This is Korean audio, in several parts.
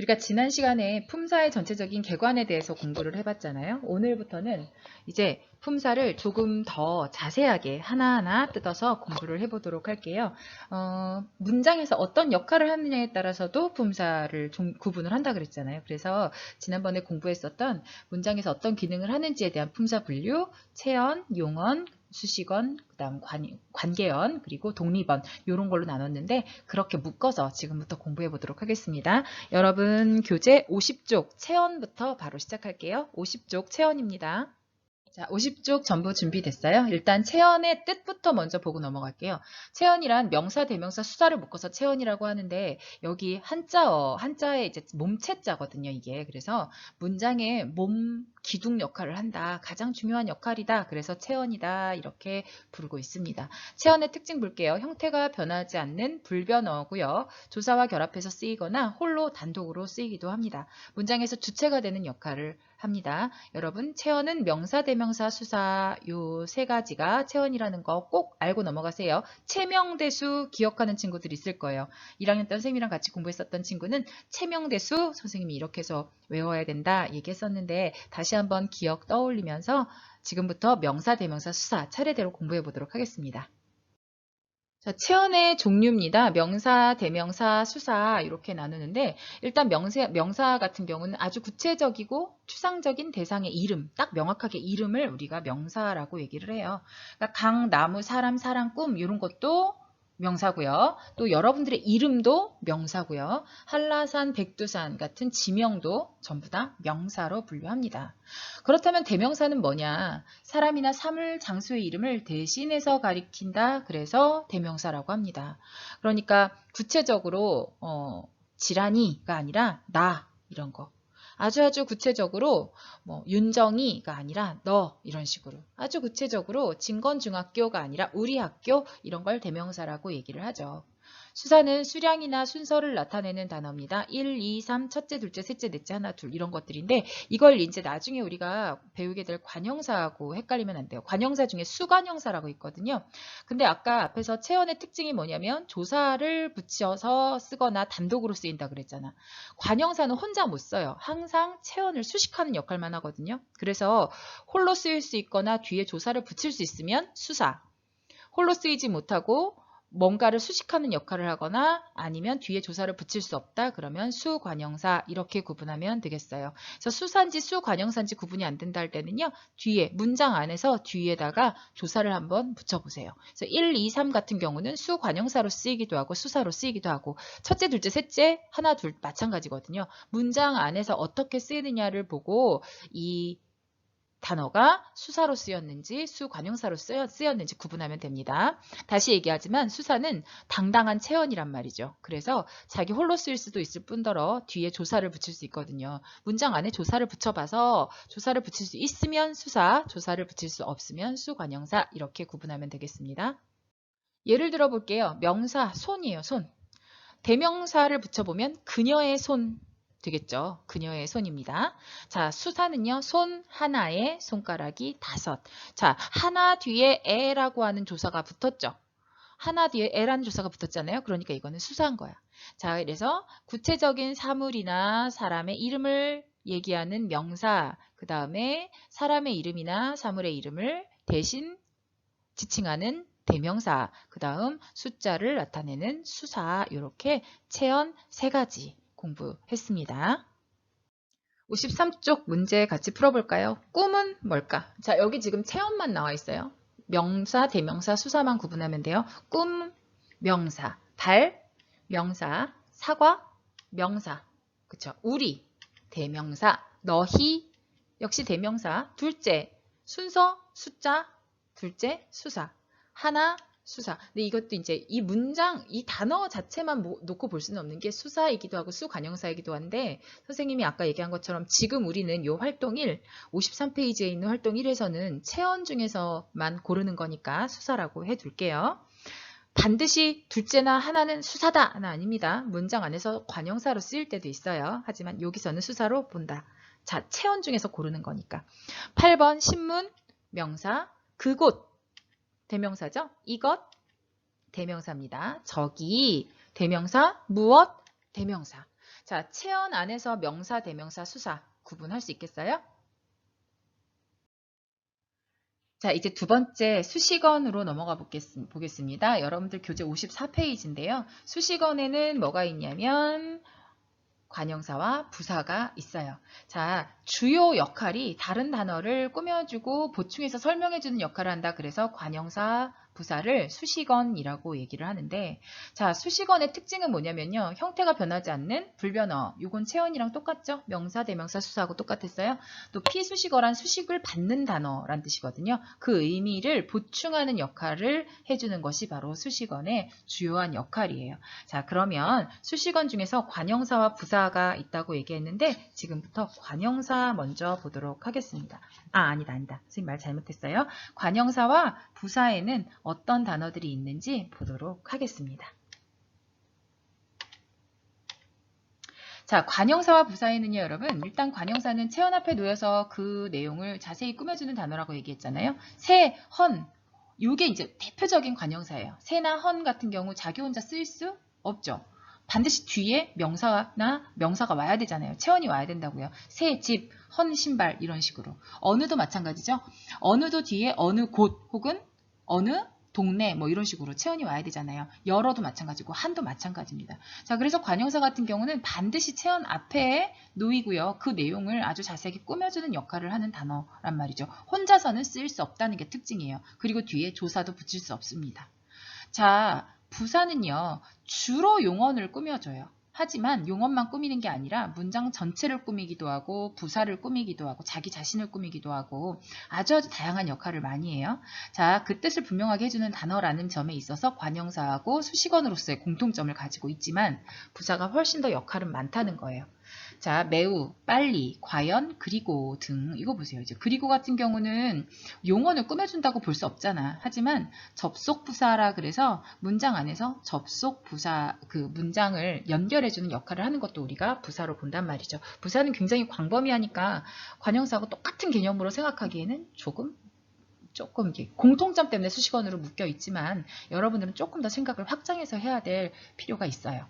우리가 지난 시간에 품사의 전체적인 개관에 대해서 공부를 해봤잖아요. 오늘부터는 이제 품사를 조금 더 자세하게 하나하나 뜯어서 공부를 해보도록 할게요. 어, 문장에서 어떤 역할을 하느냐에 따라서도 품사를 종- 구분을 한다 그랬잖아요. 그래서 지난번에 공부했었던 문장에서 어떤 기능을 하는지에 대한 품사 분류, 체언, 용언, 수식언, 그다음 관, 관계언, 그리고 독립언 이런 걸로 나눴는데 그렇게 묶어서 지금부터 공부해 보도록 하겠습니다. 여러분 교재 50쪽 체언부터 바로 시작할게요. 50쪽 체언입니다. 자, 50쪽 전부 준비됐어요? 일단 체언의 뜻부터 먼저 보고 넘어갈게요. 체언이란 명사, 대명사, 수사를 묶어서 체언이라고 하는데 여기 한자어, 한자에 이제 몸체자거든요, 이게. 그래서 문장의 몸 기둥 역할을 한다. 가장 중요한 역할이다. 그래서 체언이다. 이렇게 부르고 있습니다. 체언의 특징 볼게요. 형태가 변하지 않는 불변어고요. 조사와 결합해서 쓰이거나 홀로 단독으로 쓰이기도 합니다. 문장에서 주체가 되는 역할을 합니다. 여러분, 체언은 명사, 대명사, 수사 요 세 가지가 체언이라는 거 꼭 알고 넘어가세요. 체명대수 기억하는 친구들 있을 거예요. 1학년 때 선생님이랑 같이 공부했었던 친구는 체명대수 선생님이 이렇게 해서 외워야 된다 얘기했었는데 다시 한번 기억 떠올리면서 지금부터 명사, 대명사, 수사 차례대로 공부해 보도록 하겠습니다. 자, 체언의 종류입니다. 명사, 대명사, 수사 이렇게 나누는데 일단 명사, 명사 같은 경우는 아주 구체적이고 추상적인 대상의 이름, 딱 명확하게 이름을 우리가 명사라고 얘기를 해요. 그러니까 강, 나무, 사람, 사랑, 꿈 이런 것도 명사고요. 또 여러분들의 이름도 명사고요. 한라산, 백두산 같은 지명도 전부 다 명사로 분류합니다. 그렇다면 대명사는 뭐냐? 사람이나 사물, 장소의 이름을 대신해서 가리킨다. 그래서 대명사라고 합니다. 그러니까 구체적으로 어, 지란이가 아니라 나 이런 거. 아주 아주 구체적으로 뭐 윤정이가 아니라 너 이런 식으로 아주 구체적으로 진건중학교가 아니라 우리 학교 이런 걸 대명사라고 얘기를 하죠. 수사는 수량이나 순서를 나타내는 단어입니다. 1, 2, 3, 첫째, 둘째, 셋째, 넷째, 하나, 둘 이런 것들인데 이걸 이제 나중에 우리가 배우게 될 관형사하고 헷갈리면 안 돼요. 관형사 중에 수관형사라고 있거든요. 근데 아까 앞에서 체언의 특징이 뭐냐면 조사를 붙여서 쓰거나 단독으로 쓰인다 그랬잖아. 관형사는 혼자 못 써요. 항상 체언을 수식하는 역할만 하거든요. 그래서 홀로 쓰일 수 있거나 뒤에 조사를 붙일 수 있으면 수사. 홀로 쓰이지 못하고 뭔가를 수식하는 역할을 하거나 아니면 뒤에 조사를 붙일 수 없다 그러면 수관형사 이렇게 구분하면 되겠어요. 그래서 수사인지 수관형사인지 구분이 안 된다 할 때는요. 뒤에 문장 안에서 뒤에다가 조사를 한번 붙여보세요. 그래서 1, 2, 3 같은 경우는 수관형사로 쓰이기도 하고 수사로 쓰이기도 하고 첫째, 둘째, 셋째 하나, 둘 마찬가지거든요. 문장 안에서 어떻게 쓰이느냐를 보고 이 단어가 수사로 쓰였는지 수관용사로 쓰였는지 구분하면 됩니다. 다시 얘기하지만 수사는 당당한 체언이란 말이죠. 그래서 자기 홀로 쓰일 수도 있을 뿐더러 뒤에 조사를 붙일 수 있거든요. 문장 안에 조사를 붙여봐서 조사를 붙일 수 있으면 수사, 조사를 붙일 수 없으면 수관용사 이렇게 구분하면 되겠습니다. 예를 들어 볼게요. 명사 손이에요. 손. 대명사를 붙여보면 그녀의 손 되겠죠. 그녀의 손입니다. 자, 수사는요. 손 하나에 손가락이 다섯. 자, 하나 뒤에 에라고 하는 조사가 붙었죠. 하나 뒤에 에라는 조사가 붙었잖아요. 그러니까 이거는 수사한 거야. 자, 그래서 구체적인 사물이나 사람의 이름을 얘기하는 명사, 그 다음에 사람의 이름이나 사물의 이름을 대신 지칭하는 대명사, 그 다음 숫자를 나타내는 수사, 이렇게 체언 세 가지 공부했습니다. 53쪽 문제 같이 풀어볼까요? 꿈은 뭘까? 자, 여기 지금 체험만 나와 있어요. 명사, 대명사, 수사만 구분하면 돼요. 꿈, 명사, 달, 명사, 사과, 명사. 그쵸? 우리, 대명사, 너희, 역시 대명사. 둘째, 순서, 숫자, 둘째, 수사. 하나, 수사. 근데 이것도 이제 이 문장, 이 단어 자체만 뭐, 놓고 볼 수는 없는 게 수사이기도 하고 수관형사이기도 한데 선생님이 아까 얘기한 것처럼 지금 우리는 이 활동 1, 53페이지에 있는 활동 1에서는 체언 중에서만 고르는 거니까 수사라고 해둘게요. 반드시 둘째나 하나는 수사다 하나 아닙니다. 문장 안에서 관형사로 쓰일 때도 있어요. 하지만 여기서는 수사로 본다. 자, 체언 중에서 고르는 거니까. 8번 신문, 명사, 그곳, 대명사죠. 이것 대명사입니다. 저기 대명사 무엇 대명사. 자, 체언 안에서 명사, 대명사, 수사 구분할 수 있겠어요? 자, 이제 두 번째 수식어으로 넘어가 보겠- 보겠습니다. 여러분들 교재 54페이지인데요. 수식어에는 뭐가 있냐면 관형사와 부사가 있어요. 자, 주요 역할이 다른 단어를 꾸며주고 보충해서 설명해주는 역할을 한다. 그래서 관형사, 부사를 수식언이라고 얘기를 하는데 자, 수식언의 특징은 뭐냐면요. 형태가 변하지 않는 불변어. 요건 체언이랑 똑같죠? 명사, 대명사, 수사하고 똑같았어요. 또 피수식어란 수식을 받는 단어란 뜻이거든요. 그 의미를 보충하는 역할을 해주는 것이 바로 수식언의 주요한 역할이에요. 자, 그러면 수식언 중에서 관형사와 부사가 있다고 얘기했는데 지금부터 관형사 먼저 보도록 하겠습니다. 아, 아니다, 아니다. 선생님 말 잘못했어요. 관형사와 부사에는 어떤 단어들이 있는지 보도록 하겠습니다. 자, 관형사와 부사에는요, 여러분. 일단 관형사는 체언 앞에 놓여서 그 내용을 자세히 꾸며주는 단어라고 얘기했잖아요. 새, 헌. 요게 이제 대표적인 관형사예요. 새나 헌 같은 경우 자기 혼자 쓸 수 없죠. 반드시 뒤에 명사나 명사가 와야 되잖아요. 체언이 와야 된다고요. 새, 집, 헌, 신발 이런 식으로. 어느도 마찬가지죠. 어느도 뒤에 어느 곳 혹은 어느 동네 뭐 이런 식으로 체언이 와야 되잖아요. 열어도 마찬가지고 한도 마찬가지입니다. 자, 그래서 관형사 같은 경우는 반드시 체언 앞에 놓이고요. 그 내용을 아주 자세하게 꾸며주는 역할을 하는 단어란 말이죠. 혼자서는 쓰일 수 없다는 게 특징이에요. 그리고 뒤에 조사도 붙일 수 없습니다. 자, 부사는요. 주로 용언을 꾸며줘요. 하지만 용언만 꾸미는 게 아니라 문장 전체를 꾸미기도 하고 부사를 꾸미기도 하고 자기 자신을 꾸미기도 하고 아주 아주 다양한 역할을 많이 해요. 자, 그 뜻을 분명하게 해주는 단어라는 점에 있어서 관형사하고 수식어으로서의 공통점을 가지고 있지만 부사가 훨씬 더 역할은 많다는 거예요. 자, 매우, 빨리, 과연, 그리고 등 이거 보세요. 이제 그리고 같은 경우는 용언을 꾸며준다고 볼 수 없잖아. 하지만 접속 부사라 그래서 문장 안에서 접속 부사 그 문장을 연결해주는 역할을 하는 것도 우리가 부사로 본단 말이죠. 부사는 굉장히 광범위하니까 관형사하고 똑같은 개념으로 생각하기에는 조금 조금 이게 공통점 때문에 수식어으로 묶여 있지만 여러분들은 조금 더 생각을 확장해서 해야 될 필요가 있어요.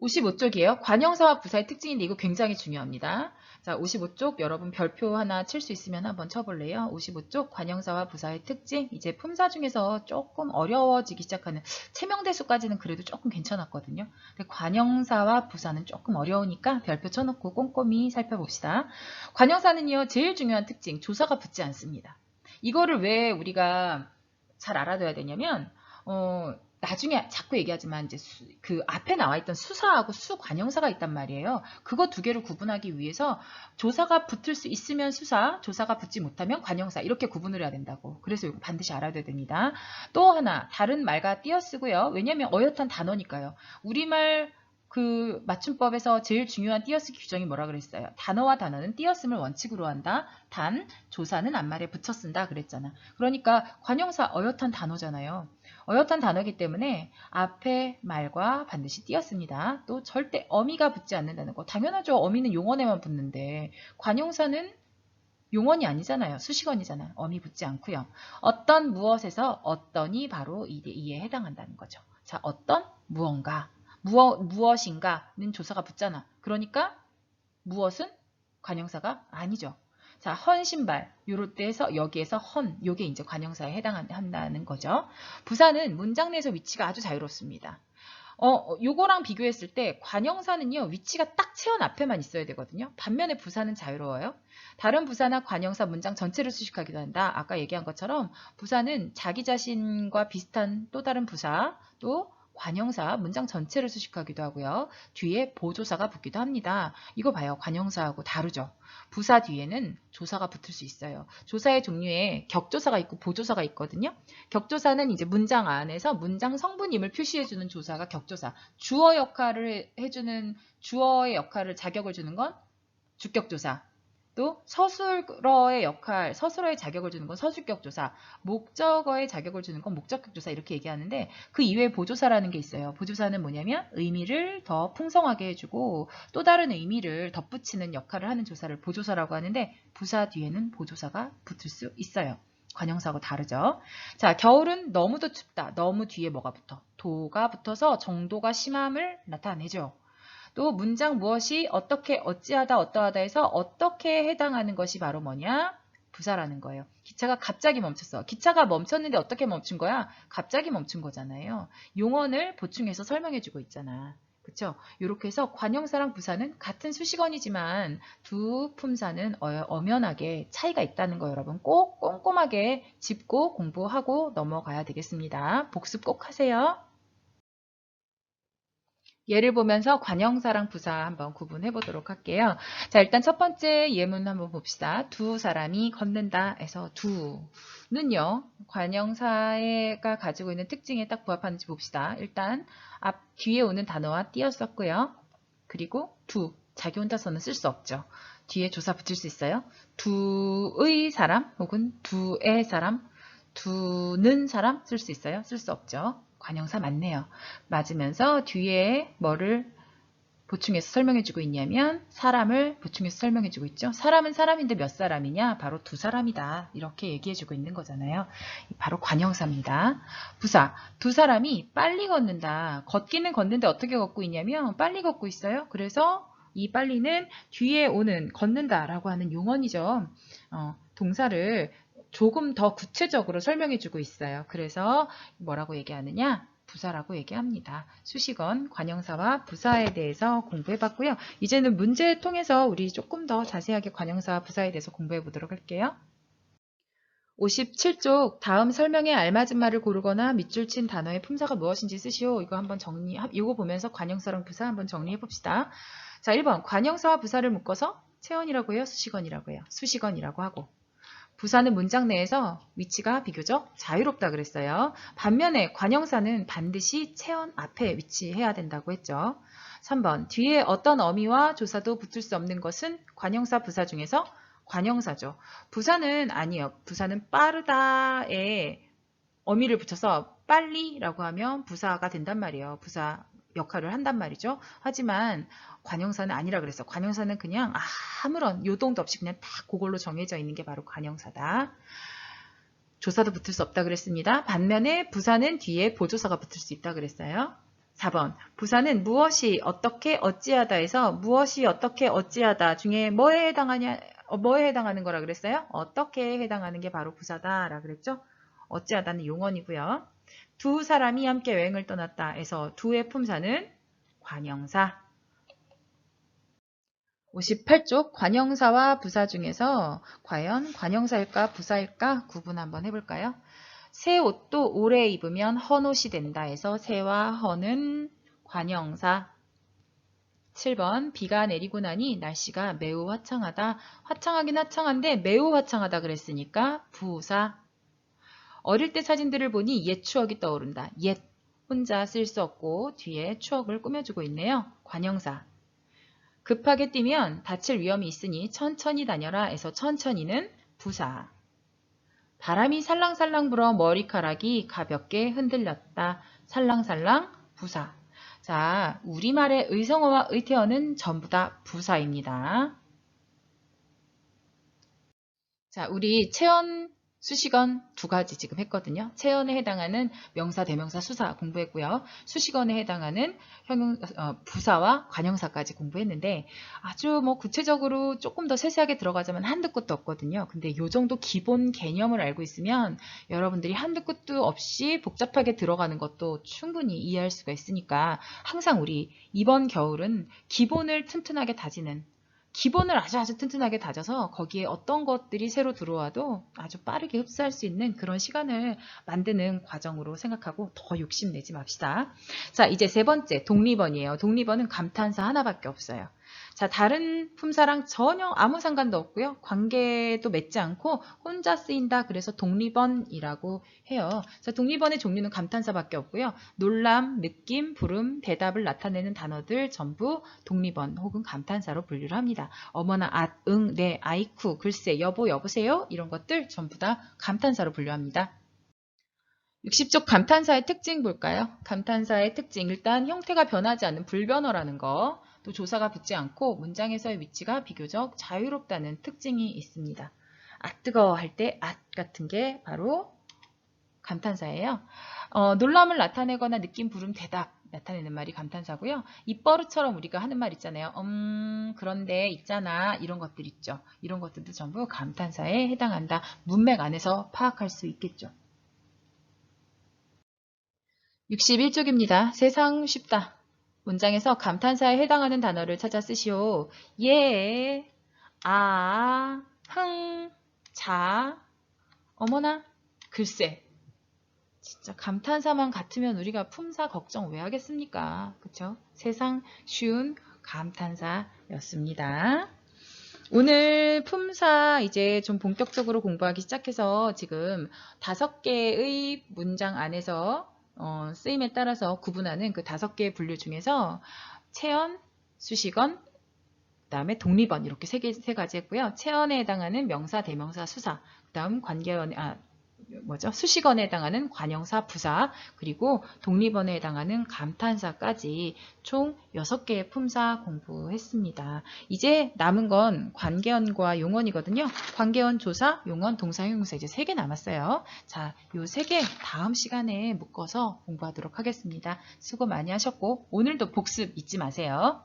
55쪽이에요. 관형사와 부사의 특징인데 이거 굉장히 중요합니다. 자, 55쪽 여러분 별표 하나 칠 수 있으면 한번 쳐볼래요? 55쪽 관형사와 부사의 특징 이제 품사 중에서 조금 어려워지기 시작하는 체명대수까지는 그래도 조금 괜찮았거든요. 근데 관형사와 부사는 조금 어려우니까 별표 쳐놓고 꼼꼼히 살펴봅시다. 관형사는요 제일 중요한 특징 조사가 붙지 않습니다. 이거를 왜 우리가 잘 알아둬야 되냐면 어, 나중에 자꾸 얘기하지만 이제 수, 그 앞에 나와 있던 수사하고 수관형사가 있단 말이에요. 그거 두 개를 구분하기 위해서 조사가 붙을 수 있으면 수사, 조사가 붙지 못하면 관형사 이렇게 구분을 해야 된다고. 그래서 이거 반드시 알아둬야 됩니다. 또 하나 다른 말과 띄어쓰고요. 왜냐하면 어엿한 단어니까요. 우리말 그 맞춤법에서 제일 중요한 띄어쓰기 규정이 뭐라 그랬어요? 단어와 단어는 띄어쓰을 원칙으로 한다. 단, 조사는 앞말에 붙여 쓴다 그랬잖아. 그러니까 관형사 어엿한 단어잖아요. 어엿한 단어이기 때문에 앞에 말과 반드시 띄었습니다. 또 절대 어미가 붙지 않는다는 거. 당연하죠. 어미는 용언에만 붙는데 관용사는 용언이 아니잖아요. 수식언이잖아요. 어미 붙지 않고요. 어떤 무엇에서 어떤이 바로 이에 해당한다는 거죠. 자, 어떤 무언가 무엇, 무엇인가는 조사가 붙잖아. 그러니까 무엇은 관형사가 아니죠. 자, 헌 신발 요럴 때에서 여기에서 헌 요게 이제 관형사에 해당한다는 거죠. 부사는 문장 내에서 위치가 아주 자유롭습니다. 어, 요거랑 비교했을 때 관형사는요, 위치가 딱 체언 앞에만 있어야 되거든요. 반면에 부사는 자유로워요. 다른 부사나 관형사 문장 전체를 수식하기도 한다. 아까 얘기한 것처럼 부사는 자기 자신과 비슷한 또 다른 부사, 또 관형사 문장 전체를 수식하기도 하고요. 뒤에 보조사가 붙기도 합니다. 이거 봐요. 관형사하고 다르죠. 부사 뒤에는 조사가 붙을 수 있어요. 조사의 종류에 격조사가 있고 보조사가 있거든요. 격조사는 이제 문장 안에서 문장 성분임을 표시해주는 조사가 격조사. 주어 역할을 해주는 주어의 역할을 자격을 주는 건 주격조사. 또 서술어의 역할, 서술어의 자격을 주는 건 서술격 조사, 목적어의 자격을 주는 건 목적격 조사 이렇게 얘기하는데 그 이외에 보조사라는 게 있어요. 보조사는 뭐냐면 의미를 더 풍성하게 해주고 또 다른 의미를 덧붙이는 역할을 하는 조사를 보조사라고 하는데 부사 뒤에는 보조사가 붙을 수 있어요. 관형사하고 다르죠. 자, 겨울은 너무도 춥다. 너무 뒤에 뭐가 붙어? 도가 붙어서 정도가 심함을 나타내죠. 또 문장 무엇이 어떻게 어찌하다 어떠하다 해서 어떻게 해당하는 것이 바로 뭐냐? 부사라는 거예요. 기차가 갑자기 멈췄어. 기차가 멈췄는데 어떻게 멈춘 거야? 갑자기 멈춘 거잖아요. 용언을 보충해서 설명해주고 있잖아. 그쵸? 이렇게 해서 관형사랑 부사는 같은 수식어이지만 두 품사는 어- 엄연하게 차이가 있다는 거 여러분 꼭 꼼꼼하게 짚고 공부하고 넘어가야 되겠습니다. 복습 꼭 하세요. 예를 보면서 관형사랑 부사 한번 구분해 보도록 할게요. 자, 일단 첫 번째 예문 한번 봅시다. 두 사람이 걷는다 해서 두는요. 관형사가 가지고 있는 특징에 딱 부합하는지 봅시다. 일단 앞 뒤에 오는 단어와 띄었었고요. 그리고 두 자기 혼자서는 쓸 수 없죠. 뒤에 조사 붙일 수 있어요. 두의 사람 혹은 두의 사람, 두는 사람 쓸 수 있어요. 쓸 수 없죠. 관형사 맞네요. 맞으면서 뒤에 뭐를 보충해서 설명해주고 있냐면 사람을 보충해서 설명해주고 있죠. 사람은 사람인데 몇 사람이냐? 바로 두 사람이다. 이렇게 얘기해주고 있는 거잖아요. 바로 관형사입니다. 부사, 두 사람이 빨리 걷는다. 걷기는 걷는데 어떻게 걷고 있냐면 빨리 걷고 있어요. 그래서 이 빨리는 뒤에 오는 걷는다라고 하는 용언이죠. 어, 동사를 조금 더 구체적으로 설명해 주고 있어요. 그래서 뭐라고 얘기하느냐? 부사라고 얘기합니다. 수식원, 관형사와 부사에 대해서 공부해 봤고요. 이제는 문제 통해서 우리 조금 더 자세하게 관형사와 부사에 대해서 공부해 보도록 할게요. 57쪽 다음 설명에 알맞은 말을 고르거나 밑줄 친 단어의 품사가 무엇인지 쓰시오. 이거 한번 정리, 이거 보면서 관형사랑 부사 한번 정리해 봅시다. 자, 1번 관형사와 부사를 묶어서 체언이라고 해요. 수식원이라고 해요. 수식원이라고 하고 부사는 문장 내에서 위치가 비교적 자유롭다 그랬어요. 반면에 관형사는 반드시 체언 앞에 위치해야 된다고 했죠. 3번 뒤에 어떤 어미와 조사도 붙을 수 없는 것은 관형사 부사 중에서 관형사죠. 부사는 아니에요. 부사는 빠르다에 어미를 붙여서 빨리라고 하면 부사가 된단 말이에요. 부사 역할을 한단 말이죠. 하지만 관형사는 아니라 그랬어. 관형사는 그냥 아무런 요동도 없이 그냥 딱 그걸로 정해져 있는 게 바로 관형사다. 조사도 붙을 수 없다 그랬습니다. 반면에 부사는 뒤에 보조사가 붙을 수 있다 그랬어요. 4번 부사는 무엇이 어떻게 어찌하다 해서 무엇이 어떻게 어찌하다 중에 뭐에 해당하냐 어, 뭐에 해당하는 거라 그랬어요? 어떻게 해당하는 게 바로 부사다라 그랬죠? 어찌하다는 용언이고요. 두 사람이 함께 여행을 떠났다 해서 두의 품사는 관형사. 58쪽 관형사와 부사 중에서 과연 관형사일까 부사일까 구분 한번 해볼까요? 새 옷도 오래 입으면 헌옷이 된다 해서 새와 헌은 관형사. 7번 비가 내리고 나니 날씨가 매우 화창하다. 화창하긴 화창한데 매우 화창하다 그랬으니까 부사. 어릴 때 사진들을 보니 옛 추억이 떠오른다. 옛 혼자 쓸 수 없고 뒤에 추억을 꾸며주고 있네요. 관형사. 급하게 뛰면 다칠 위험이 있으니 천천히 다녀라 해서 천천히는 부사. 바람이 살랑살랑 불어 머리카락이 가볍게 흔들렸다. 살랑살랑 부사. 자, 우리말의 의성어와 의태어는 전부 다 부사입니다. 자, 우리 체언 수식원 두 가지 지금 했거든요. 체언에 해당하는 명사, 대명사, 수사 공부했고요. 수식원에 해당하는 형용, 어, 부사와 관형사까지 공부했는데 아주 뭐 구체적으로 조금 더 세세하게 들어가자면 한두 끝도 없거든요. 근데 요 정도 기본 개념을 알고 있으면 여러분들이 한두 끝도 없이 복잡하게 들어가는 것도 충분히 이해할 수가 있으니까 항상 우리 이번 겨울은 기본을 튼튼하게 다지는 기본을 아주 아주 튼튼하게 다져서 거기에 어떤 것들이 새로 들어와도 아주 빠르게 흡수할 수 있는 그런 시간을 만드는 과정으로 생각하고 더 욕심내지 맙시다. 자, 이제 세 번째 독립원이에요. 독립원은 감탄사 하나밖에 없어요. 자, 다른 품사랑 전혀 아무 상관도 없고요. 관계도 맺지 않고 혼자 쓰인다. 그래서 독립원이라고 해요. 자, 독립원의 종류는 감탄사밖에 없고요. 놀람, 느낌, 부름, 대답을 나타내는 단어들 전부 독립원 혹은 감탄사로 분류를 합니다. 어머나, 앗, 응, 네, 아이쿠, 글쎄, 여보, 여보세요 이런 것들 전부 다 감탄사로 분류합니다. 60쪽 감탄사의 특징 볼까요? 감탄사의 특징 일단 형태가 변하지 않는 불변어라는 거, 또 조사가 붙지 않고 문장에서의 위치가 비교적 자유롭다는 특징이 있습니다. 아 뜨거워 할때앗 같은 게 바로 감탄사예요. 어, 놀람을 나타내거나 느낌 부름 대답 나타내는 말이 감탄사고요. 입버릇처럼 우리가 하는 말 있잖아요. 음, 그런데 있잖아. 이런 것들 있죠. 이런 것들도 전부 감탄사에 해당한다. 문맥 안에서 파악할 수 있겠죠. 61쪽입니다. 세상 쉽다. 문장에서 감탄사에 해당하는 단어를 찾아 쓰시오. 예, 아, 흥, 자, 어머나, 글쎄. 진짜 감탄사만 같으면 우리가 품사 걱정 왜 하겠습니까? 그쵸? 세상 쉬운 감탄사였습니다. 오늘 품사 이제 좀 본격적으로 공부하기 시작해서 지금 다섯 개의 문장 안에서 어, 쓰임에 따라서 구분하는 그 다섯 개의 분류 중에서 체언, 수식언, 그 다음에 독립언 이렇게 세, 개, 세 가지 했고요. 체언에 해당하는 명사, 대명사, 수사, 그 다음 관계언, 아, 뭐죠? 수식언에 해당하는 관형사, 부사, 그리고 독립언에 해당하는 감탄사까지 총 6개의 품사 공부했습니다. 이제 남은 건 관계언과 용언이거든요. 관계언, 조사, 용언, 동사, 형용사 이제 3개 남았어요. 자, 요 3개 다음 시간에 묶어서 공부하도록 하겠습니다. 수고 많이 하셨고 오늘도 복습 잊지 마세요.